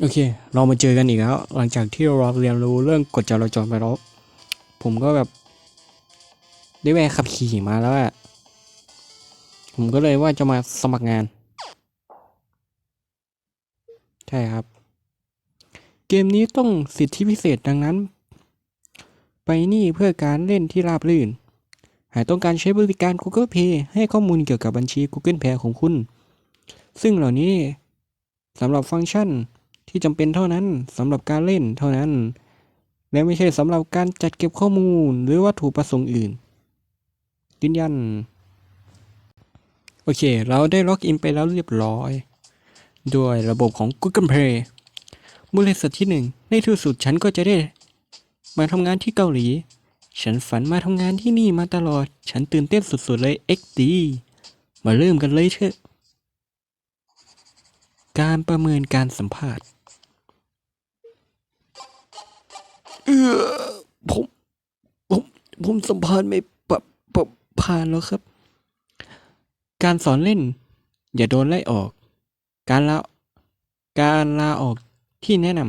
โอเค เรามาเจอกันอีกแล้ว หลังจากที่เราเรียนรู้เรื่องกฎจราจรไปแล้ว ผมก็แบบ ได้แวะขับขี่มาแล้วอะผมก็เลยว่าจะมาสมัครงาน ใช่ครับ เกมนี้ต้องสิทธิพิเศษดังนั้น ไปนี่เพื่อการเล่นที่ราบรื่น หากต้องการใช้บริการ Google Pay ให้ข้อมูลเกี่ยวกับบัญชี Google Pay ของคุณ ซึ่งเหล่านี้สำหรับฟังก์ชัน ที่จำเป็นเท่านั้นสำหรับการเล่นเท่านั้น และไม่ใช่สำหรับการจัดเก็บข้อมูลหรือวัตถุประสงค์อื่น ยืนยัน โอเค เราได้ล็อกอินไปแล้วเรียบร้อย ด้วยระบบของ Google Play บริษัทที่หนึ่งในที่สุดฉันก็จะได้ มาทำงานที่เกาหลี ฉันฝันมาทำงานที่นี่มาตลอด ฉันตื่นเต้นสุดๆเลย XD มาเริ่มกันเลยเถอะการประเมินการสัมภาษณ์ เออผมผมผมสัมภาษณ์ไม่ปะปะผ่านแล้วครับ การสอนเล่น อย่าโดนไล่ออก การลาการลาออกที่แนะน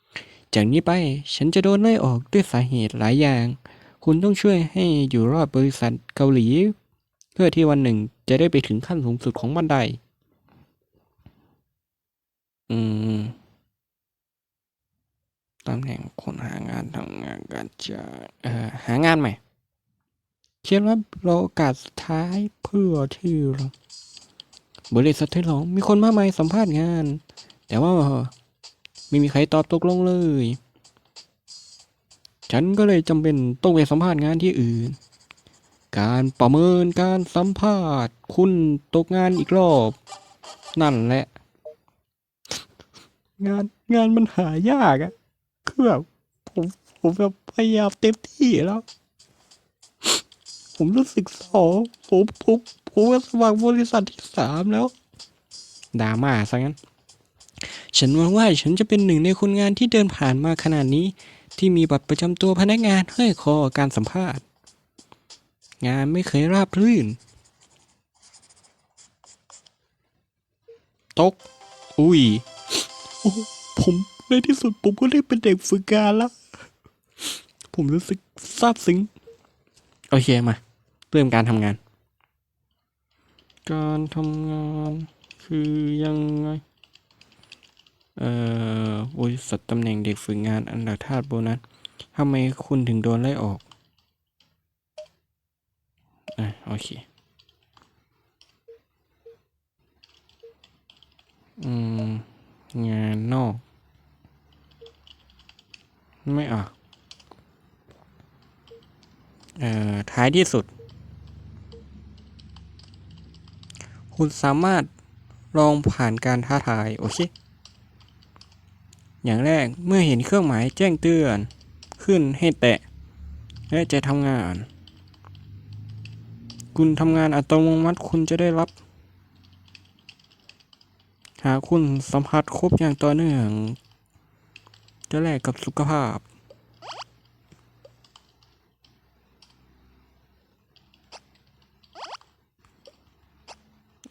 ำจากนี้ไปฉันจะโดนไล่ออกด้วยสาเหตุหลายอย่าง คุณต้องช่วยให้อยู่รอดบริษัทเกาหลี เพื่อที่วันหนึ่งจะได้ไปถึงขั้นสูงสุดของบันไดอืม ตำแหน่งคนหางานทำงานการจะเอ่อหางานใหม่เขียนว่าโอกาสสุดท้ายเพื่อที่เราบริษัทที่สองมีคนมากมายสัมภาษณ์งาน แต่ว่าไม่มีใครตอบตกลงเลย ฉันก็เลยจำเป็นต้องไปสัมภาษณ์งานที่อื่น การประเมินการสัมภาษณ์ คุณตกงานอีกรอบ นั่นแหละ งานงานมันหายากอะ คือแบบผมผมแบบพยายามเต็มที่แล้ว ผมรู้สึกเศร้าผมผมผมสมัครบริษัทที่สามแล้วดราม่าซะงั้น ฉันหวังว่าฉันจะเป็นหนึ่งในคนงานที่เดินผ่านมาขนาดนี้ ที่มีบัตรประจำตัวพนักงานห้อยคอการสัมภาษณ์ งานไม่เคยราบรื่น ตก อุ้ย โอ้ผม ในที่สุดผมก็ได้เป็นเด็กฝึกงานแล้ว ผมรู้สึกซาบซึ้ง โอเคมา เริ่มการทำงาน การทำงานคือยังไง เอ่อบริษัทตำแหน่งเด็กฝึกงานอันดับธาตุโบนัสทำไมคุณถึงโดนไล่ออก อะ โอเค อืม งานนอก ไม่อะเอ่อ ท้ายที่สุด คุณสามารถลองผ่านการท้าทาย โอเค อย่างแรกเมื่อเห็นเครื่องหมายแจ้งเตือน ขึ้นให้แตะ และจะทำงาน คุณทำงานอัตโนมัติคุณจะได้รับ หากคุณสัมผัสครบอย่างต่อเนื่อง จะแลกกับสุขภาพ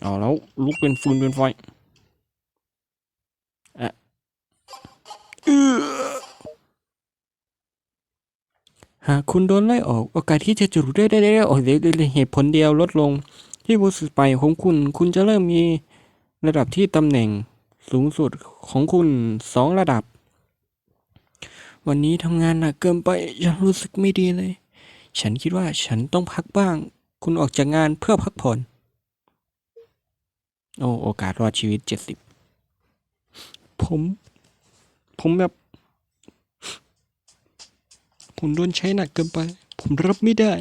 เอแล้วลุกเป็นฟืนเป็นไฟอะออหากคุณโดนไล่ออก โอกาสที่จะจุดได้ได้ได้ออกด้วยเหตุผลเดียวลดลง ที่บริษัทไปของคุณ คุณจะเริ่มมีระดับที่ตำแหน่งสูงสุดของคุณสองระดับ วันนี้ทำงานหนักเกินไปฉันรู้สึกไม่ดีเลย ฉันคิดว่าฉันต้องพักบ้าง คุณออกจากงานเพื่อพักผ่อน โอ้โอกาสรอดชีวิตเจ็ดสิบผม ผมแบบ ผมโดนใช้หนักเกินไป ผมรับไม่ได้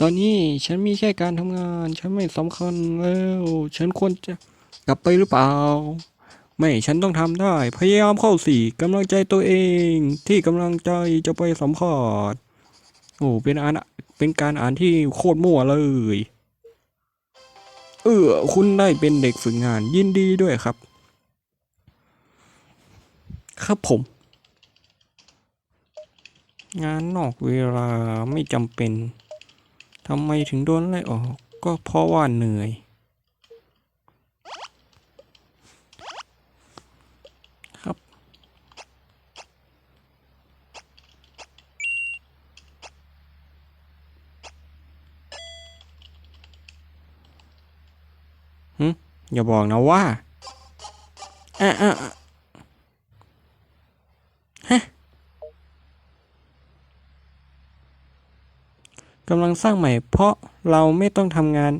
ตอนนี้ฉันมีแค่การทำงาน ฉันไม่สำคัญแล้ว ฉันควรจะกลับไปหรือเปล่า ไม่ฉันต้องทำได้ พยายามเข้าสี่กำลังใจตัวเอง ที่กำลังใจจะไปสัมภาษณ์โอ้เป็นอ่านเป็นการอ่านที่โคตรมั่วเลย เออคุณได้เป็นเด็กฝึกงานยินดีด้วยครับ ครับผม งานนอกเวลาไม่จำเป็นทำไมถึงโดนไล่ออก ก็เพราะว่าเหนื่อย ครับ อย่าบอกนะว่าอะอะอะฮะกำลังสร้างใหม่ เพราะเราไม่ต้องทำงาน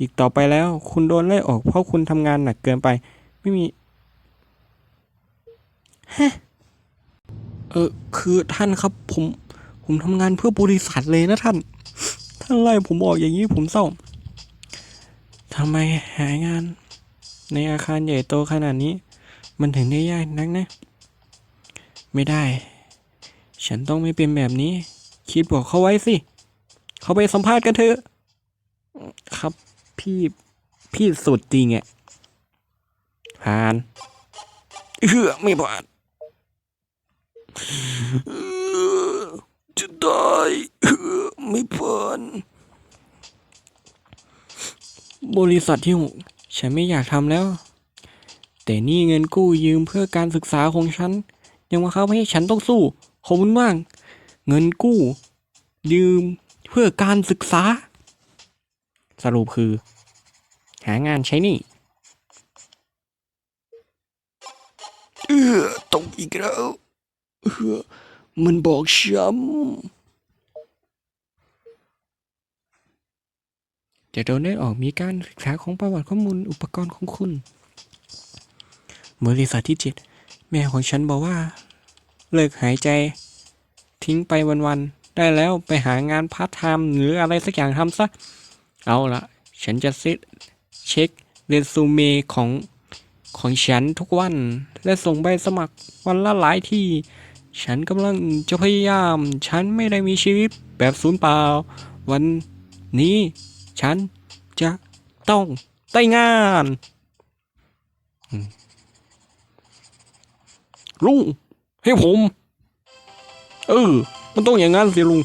อีกต่อไปแล้ว คุณโดนไล่ออก เพราะคุณทำงานหนักเกินไป ไม่มีฮะเออคือท่านครับผม ผมทำงานเพื่อบริษัทเลยนะท่าน ท่านไล่ผมออกอย่างนี้ผมเศร้า ทำไมหางานในอาคารใหญ่โตขนาดนี้ มันถึงได้ยากนักนะ ไม่ได้ ฉันต้องไม่เป็นแบบนี้ คิดบอกเขาไว้สิ เขาไปสัมภาษณ์กันเถอะ ครับพี่พี่สุดจริงอะผ่านเออไม่ผ่านเออจะได้เออไม่ผ่าน บริษัทที่หฉันไม่อยากทำแล้ว แต่นี่เงินกู้ยืมเพื่อการศึกษาของฉัน ยังมาเข้าให้ฉันต้องสู้ ขอบคุณมาก เงินกู้ ยืมเพื่อการศึกษา สรุปคือ หางานใช้นี่ เออตกอีกแล้ว เออมันบอกช้ำ จะโดนได้ออกมีการศึกษาของประวัติข้อมูลอุปกรณ์ของคุณ บริษัทที่เจ็ดแม่ของฉันบอกว่า เลิกหายใจ ทิ้งไปวันๆ ได้แล้วไปหางานพาร์ทไทม์หรืออะไรสักอย่างทำซะ เอาละฉันจะเซตเช็คเรซูเมของของฉันทุกวัน และส่งใบสมัครวันละหลายที่ ฉันกำลังจะพยายาม ฉันไม่ได้มีชีวิตแบบศูนย์เปล่า วันนี้ ฉันจะต้องได้งานลุงให้ผม เออ มันต้องอย่างนั้นสิลุง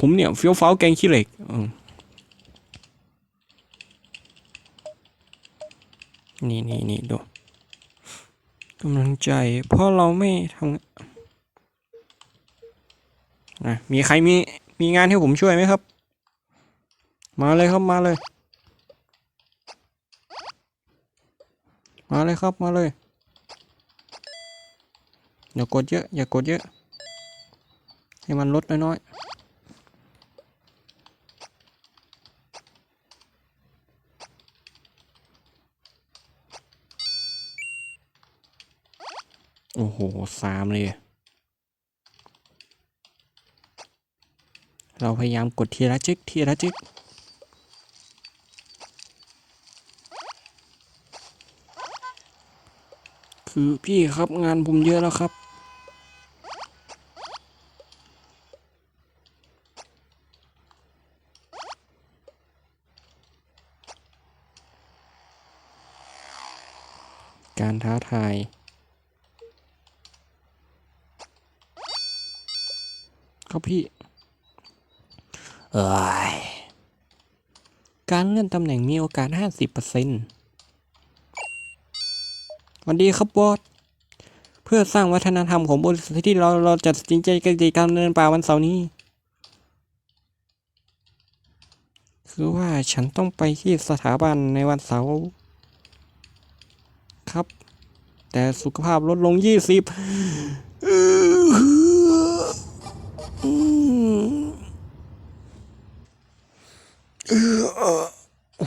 ผมเนี่ยเฟี้ยวฟ้าวแกงขี้เหล็กอืมนี่นี่นี่ดูกำลังใจเพราะเราไม่ทำอะมีใครมีมีงานให้ผมช่วยไหมครับ มาเลยครับมาเลย มาเลยครับมาเลย อย่ากดเยอะ อย่ากดเยอะ ให้มันลดน้อยๆ โอ้โหสามเลยเราพยายามกดทีละจิกทีละจิก คือพี่ครับงานผมเยอะแล้วครับการท้าทาย ครับพี่ เอ้ย การเลื่อนตำแหน่งมีโอกาส 50% วันดีครับบอสเพื่อสร้างวัฒนธรรมของบริษัทที่เราเราจัดสินใจกิจกรรมเดินป่าวันเสาร์นี้ คือว่าฉันต้องไปที่สถาบันในวันเสาร์ครับ แต่สุขภาพลดลงยี่สิบ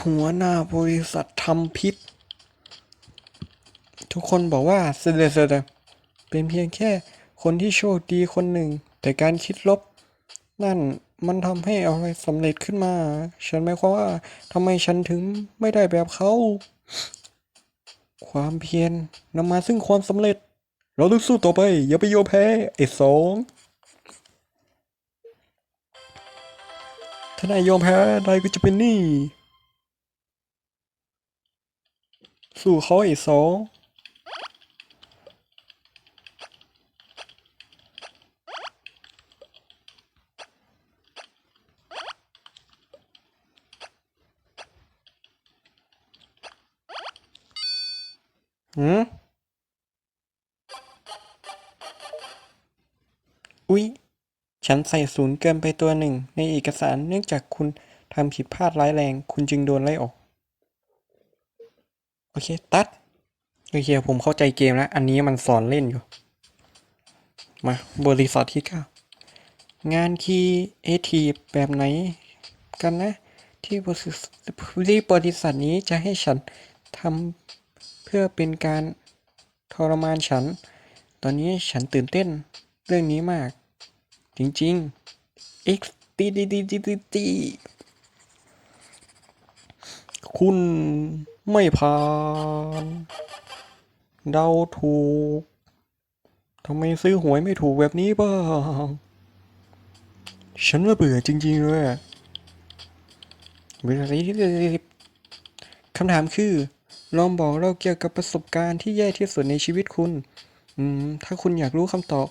หัวหน้าบริษัททำพิษ ทุกคนบอกว่าเซเดเซเดเป็นเพียงแค่คนที่โชคดีคนหนึ่ง แต่การคิดลบ นั่นมันทำให้อะไรสำเร็จขึ้นมา ฉันหมายความว่าทำไมฉันถึงไม่ได้แบบเขา ความเพียรนำมาซึ่งความสำเร็จ เราต้องสู้ต่อไป อย่าไปโยมแพ้ไอ้สองถ้านายยอมแพ้นายก็จะเป็นหนี้ สู้เขาไอ้สอง หืมอุ๊ย ฉันใส่ศูนย์เกินไปตัวหนึ่ง ในเอกสารเนื่องจากคุณทำผิดพลาดร้ายแรง คุณจึงโดนไล่ออก โอเค ตัด โอเค ผมเข้าใจเกมแล้ว อันนี้มันสอนเล่นอยู่ มา บริษัทที่เก้างานคีเอทีแบบไหนกันนะ ที่บริษัทที่บริษัทนี้จะให้ฉันทำ พื่อเป็นการทรมานฉัน ตอนนี้ฉันตื่นเต้นเรื่องนี้มาก จริงๆ X ตีตีตีตีตีตีคุณไม่ผ่าน เดาถูก ทำไมซื้อหวยไม่ถูกแบบนี้บ้างฉันว่าเบื่อจริง ๆ เลยเวลาที่คำถามคือ ลองบอกเราเกี่ยวกับประสบการณ์ที่แย่ที่สุดในชีวิตคุณ อืม ถ้าคุณอยากรู้คำตอบ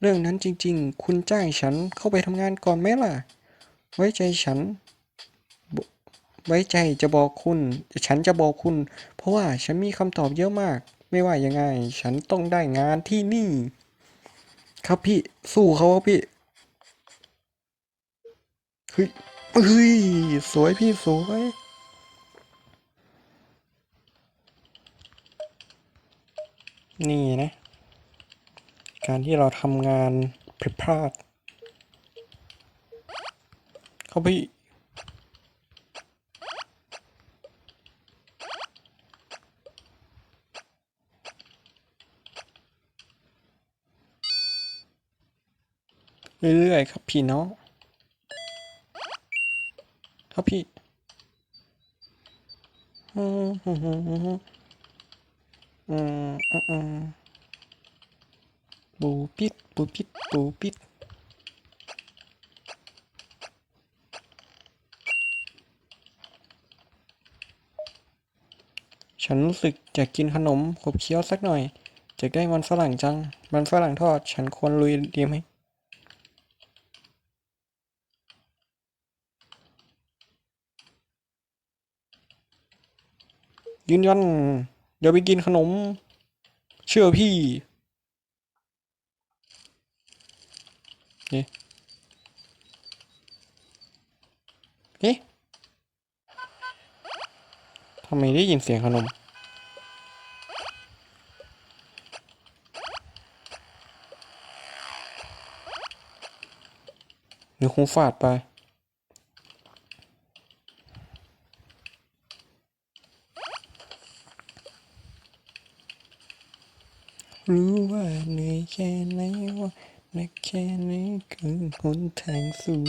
เรื่องนั้นจริง ๆ คุณจ้างฉันเข้าไปทำงานก่อนไหมล่ะ ไว้ใจฉัน ไว้ใจจะบอกคุณ ฉันจะบอกคุณ เพราะว่าฉันมีคำตอบเยอะมาก ไม่ว่ายังไง ฉันต้องได้งานที่นี่ ครับพี่ สู้เขาครับพี่เฮ้ยเฮ้ย สวยพี่สวย นี่นะ การที่เราทำงานผิดพลาด เขาพี่เรื่อยๆครับพี่น้องครับพี่ อืมอืมอืมอืมอืมอืมปูปิดปูปิดปูปิดฉันรู้สึกอยากกินขนมขบเคี้ยวสักหน่อย จะได้มันฝรั่งจัง มันฝรั่งทอด ฉันควรลุยดีไหมยืนยัน เดี๋ยวไปกินขนม เชื่อพี่เอ๊ะเอ๊ะทำไมได้ยินเสียงขนม หรือคงฟาดไป รู้ว่าเหนื่อยแค่ไหนว่าหนักแค่ไหนคือหนทางสู่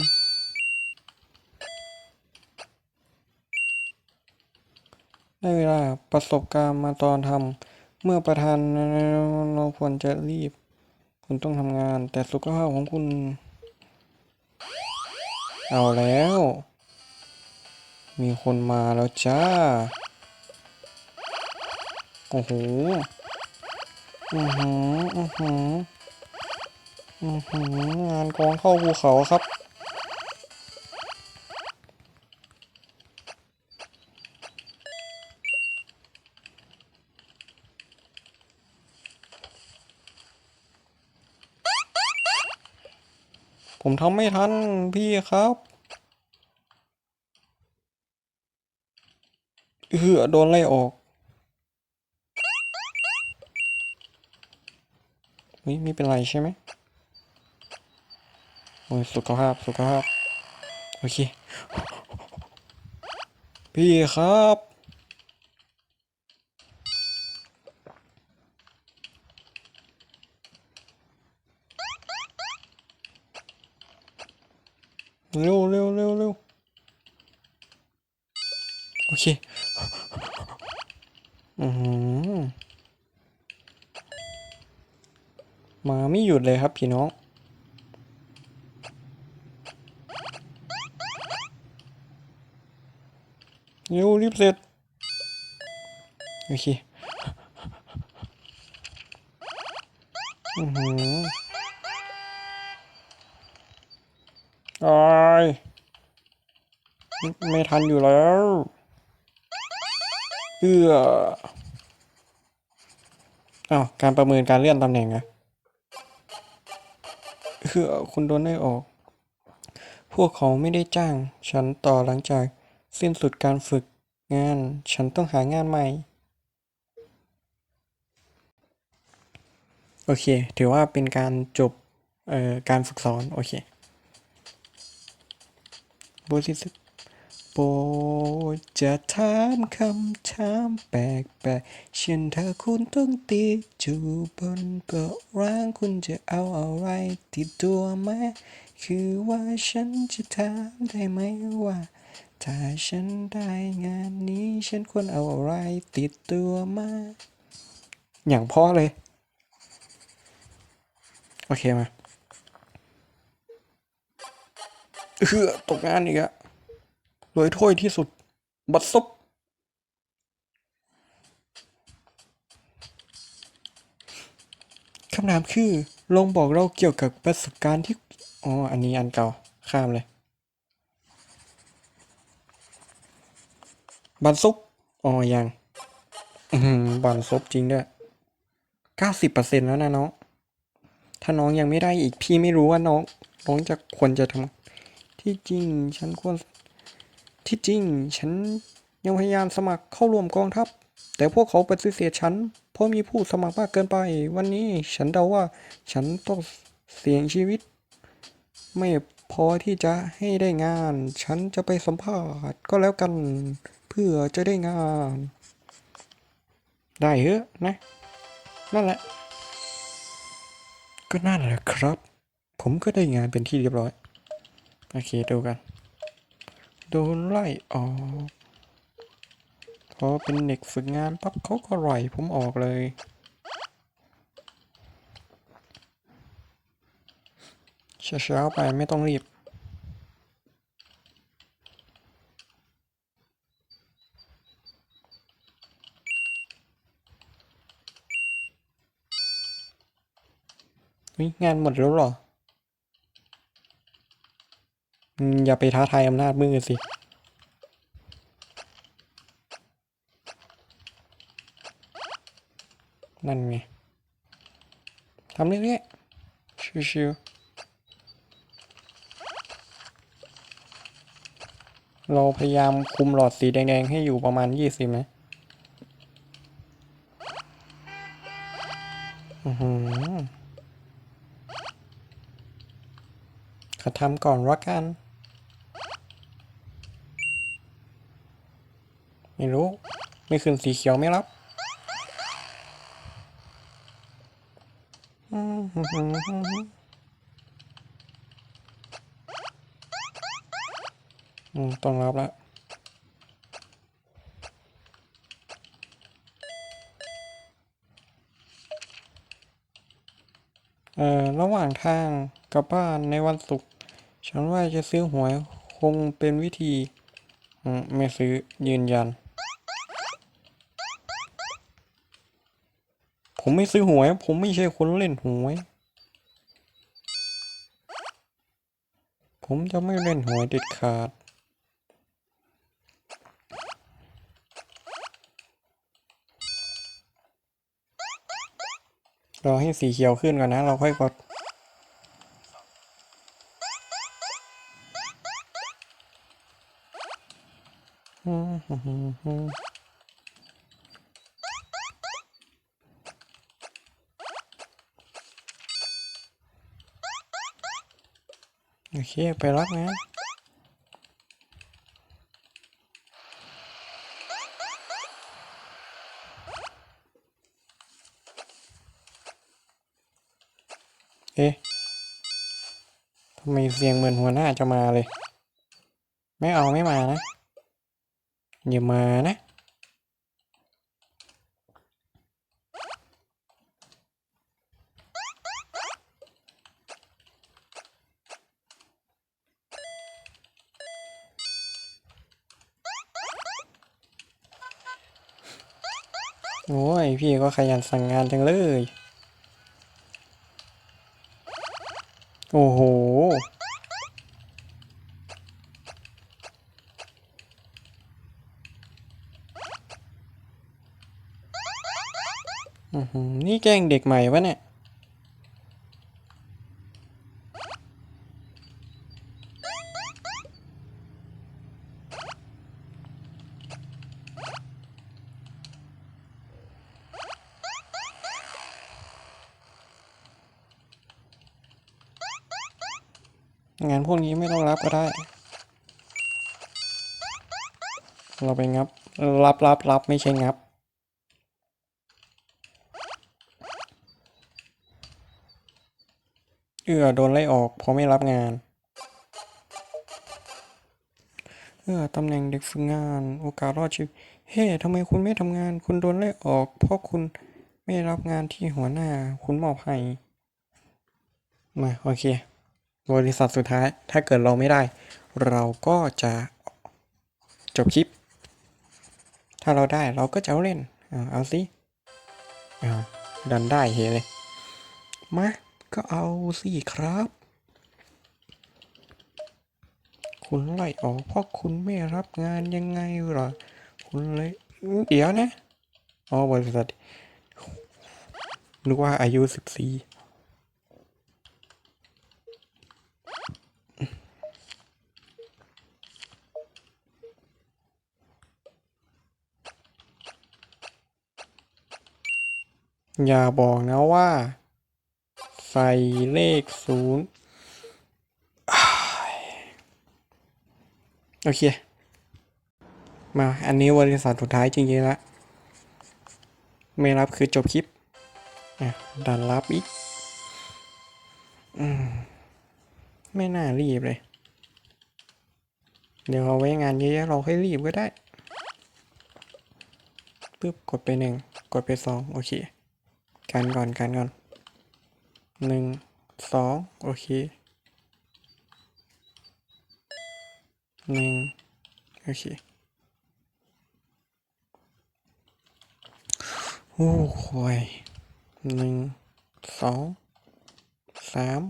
ได้เวลาประสบการณ์มาตอนทำเมื่อประธานเราควรจะรีบ คุณต้องทำงาน แต่สุขภาพของคุณ เอาแล้ว มีคนมาแล้วจ้า โอ้โห อือหืออือหืออือหืองานกองเข้าภูเขาครับผมทำไม่ทันพี่ครับเอือโดนไล่ออก เฮ้ยไม่เป็นไรใช่ไหมโอ้ยสุขภาพสุขภาพ โอเค พี่ครับเร็วเร็วเร็วเร็วโอเค อือหือ มาไม่หยุดเลยครับพี่น้อง เร็วรีบเสร็จ โอเคอือหือไม่ไม่ทันอยู่แล้วเอื้ออ้าวการประเมินการเลื่อนตำแหน่งอะ คือคุณโดนไล่ออก พวกเขาไม่ได้จ้าง ฉันต่อหลังจากสิ้นสุดการฝึกงาน ฉันต้องหางานใหม่ โอเค ถือว่าเป็นการจบ เอ่อ การฝึกสอน โอเคบริษั ดจะถามคำถามแปลกๆเช่นถ้าคุณต้องติดอยู่บนเกาะร้างคุณจะเอาอะไรติดตัวไหมคือว่าฉันจะถามได้ไหมว่า ถ้าฉันได้งานนี้ฉันควรเอาอะไรติดตัวมาอย่างพ่อเลย โอเคมาเออตกงานอีกอะ วยถ้วยที่สุด บัดซบคำถามคือลงบอกเราเกี่ยวกับประสบการณ์ที่ อ๋อ อันนี้อันเก่า ข้ามเลย บันซุปอ๋อ ยัง อือหือบันซุปจริงด้วยเก้าสิบเปอร์เซ็นแล้วนะน้อง ถ้าน้องยังไม่ได้อีกพี่ไม่รู้ว่าน้อง น้องจะควรจะทำที่จริง ฉันควร ที่จริง ฉันยังพยายามสมัครเข้าร่วมกองทัพ แต่พวกเขาปฏิเสธฉัน เพราะมีผู้สมัครมากเกินไป วันนี้ฉันเดาว่าฉันต้องเสี่ยงชีวิต ไม่พอที่จะให้ได้งาน ฉันจะไปสัมภาษณ์ก็แล้วกัน เพื่อจะได้งาน ได้เหอะนะ นั่นแหละ ก็นั่นแหละครับ ผมก็ได้งานเป็นที่เรียบร้อย โอเคดูกัน โดนไล่ออก พอเป็นเด็กฝึกงานปั๊บเขาก็ไล่ผมออกเลยช้าๆไปไม่ต้องรีบงานหมดแล้วเหรอ อย่าไปท้าทายอำนาจมือสิ นั่นไงทำเรื่อยๆชิวๆเราพยายามคุมหลอดสีแดงๆ ให้อยู่ประมาณยี่สิบนะอือหือขอทำก่อนละกัน ไม่รู้ ไม่ขึ้นสีเขียวไม่รับอืมต้องรับแล้วเอ่อระหว่างทางกลับบ้านในวันศุกร์ฉันว่าจะซื้อหวยคงเป็นวิธี ไม่ซื้อยืนยัน ผมไม่ซื้อหวย ผมไม่ใช่คนเล่นหวย ผมจะไม่เล่นหวยเด็ดขาด รอให้สีเขียวขึ้นก่อนนะ เราค่อยกดโอ เค ไปรับนะเอ๊ะทำไมเสียงเหมือนหัวหน้าจะมาเลย ไม่เอาไม่มานะ อย่ามานะ โอ้ย พี่ ก็ขยันสั่งงานจังเลย โอ้โห นี่แกล้งเด็กใหม่ปะเนี่ย งานพวกนี้ไม่ต้องรับก็ได้ เราไปงับ รับรับรับไม่ใช่งับ เอือโดนไล่ออกเพราะไม่รับงาน เอือตำแหน่งเด็กฝึกงานโอกาสรอดชีวิต เฮ้ทำไมคุณไม่ทำงาน คุณโดนไล่ออก เพราะคุณไม่รับงานที่หัวหน้า คุณมอบให้ มา โอเค บริษัทสุดท้าย ถ้าเกิดเราไม่ได้ เราก็จะจบคลิป ถ้าเราได้เราก็จะเล่น เอาสิเอาดันได้เฮเลยมาก็เอาสิครับ คุณไล่ออกเพราะคุณไม่รับงานยังไงหรอ คุณเลยเดี๋ยวนะ อ๋อบริษัทนึกว่าอายุสิบสี่ อย่าบอกนะว่า ใส่เลขศูนย์โอเค มา อันนี้บริษัทสุดท้ายจริงๆละไม่รับคือจบคลิปดันรับอีกอมไม่น่ารีบเลย เดี๋ยวเอาไว้งานเยอะๆเราค่อยรีบก็ได้ปึ๊บกดไปหนึ่ง กดไปสองโอเค กันก่อนกันก่อนหนึ่งสองโอเคหนึ่งโอเคโอ้โหยหนึ่งสองสาม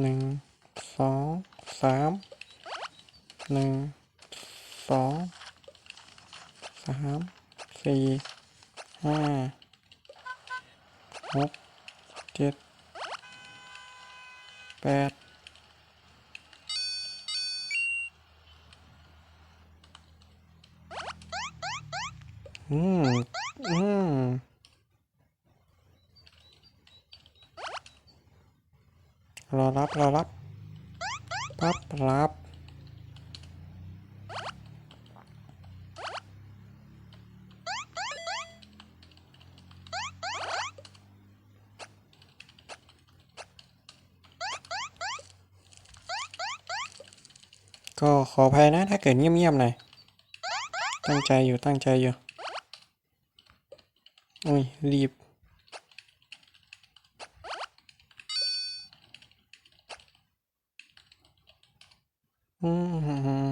หนึ่งสองสามหนึ่ง สองสามสี่ห้าหกเจ็ดแปดอืม อืม รอรับ รอรับ ปั๊บรับ ก็ขออภัยนะถ้า เกิดเงียบๆหน่อย ตั้งใจอยู่ตั้งใจอยู่ อุ้ย รีบ อืม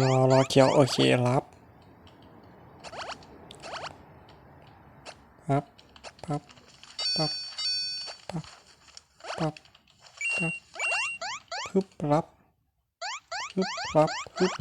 รอรอเขียวโอเครับปั๊บปั๊บปั๊บปั๊บปั๊บฮึบรับฮึบรับ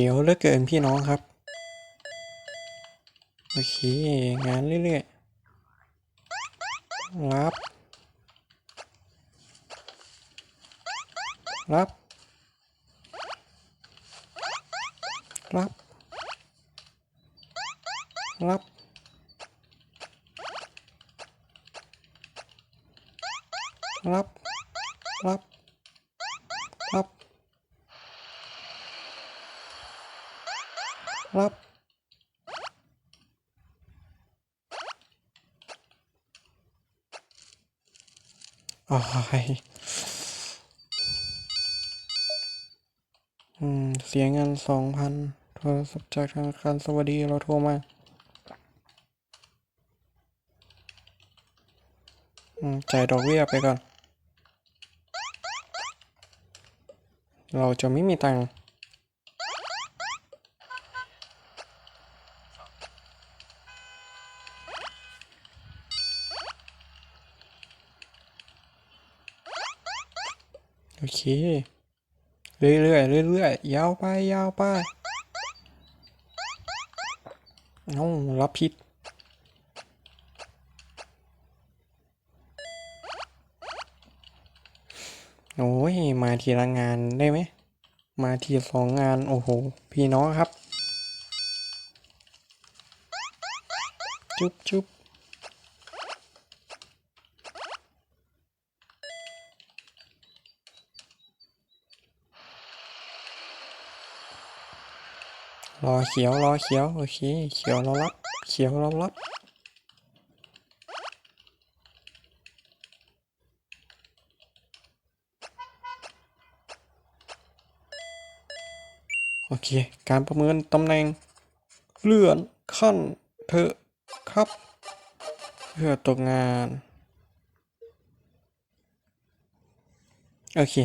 เสียวเหลือเกินพี่น้องครับ โอเค งานเรื่อยๆ รับ รับ รับ รับรับรับ โอืมเสียเงินสองพันโทรศัพท์จากธนาคารสวัสดีเราโทรมาอืมจ่ายดอกเบี้ยไปก่อน เราจะไม่มีตังค์ โอเคเรื่อยๆเรื่อยๆยาวไปยาวไปเอ้รับผิดโอ้ยมาทีละงานได้ไหม มาทีสองงาน โอ้โห พี่น้องครับ จุ๊บจุ๊บ รอเขียวรอเขียวโอเคเขียวเรารับเขียวเรารับโอเค การประเมินตำแหน่งเลื่อนขั้นเถอะครับ เพื่อตกงาน โอเค